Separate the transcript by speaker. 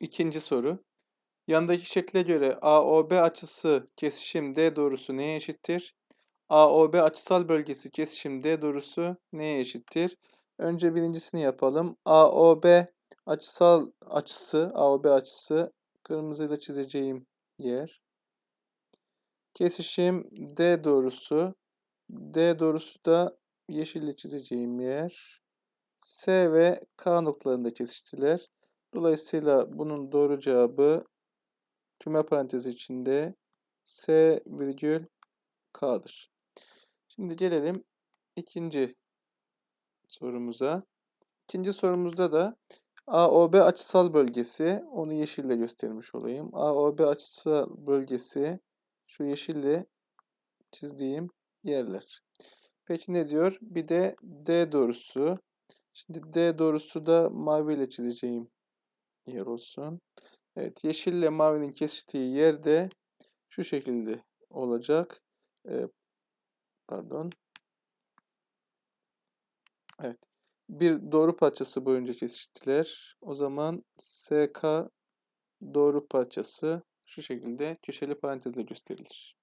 Speaker 1: İkinci soru. Yandaki şekle göre AOB açısı kesişim D doğrusu neye eşittir? AOB açısal bölgesi kesişim D doğrusu neye eşittir? Önce birincisini yapalım. AOB açısal açısı, AOB açısı kırmızıyla çizeceğim yer. Kesişim D doğrusu. D doğrusu da yeşille çizeceğim yer. S ve K noktalarında kesiştiler. Dolayısıyla bunun doğru cevabı tüme parantezi içinde S virgül K'dır. Şimdi gelelim ikinci sorumuza. İkinci sorumuzda da AOB açısal bölgesi, onu yeşille göstermiş olayım. AOB açısal bölgesi şu yeşille çizdiğim yerler. Peki ne diyor? Bir de D doğrusu. Şimdi D doğrusu da maviyle çizeceğim yer olsun. Evet, yeşille mavinin kesiştiği yerde şu şekilde olacak. Ee, pardon. Evet. Bir doğru parçası boyunca kesiştiler. O zaman SK doğru parçası şu şekilde köşeli parantezle gösterilir.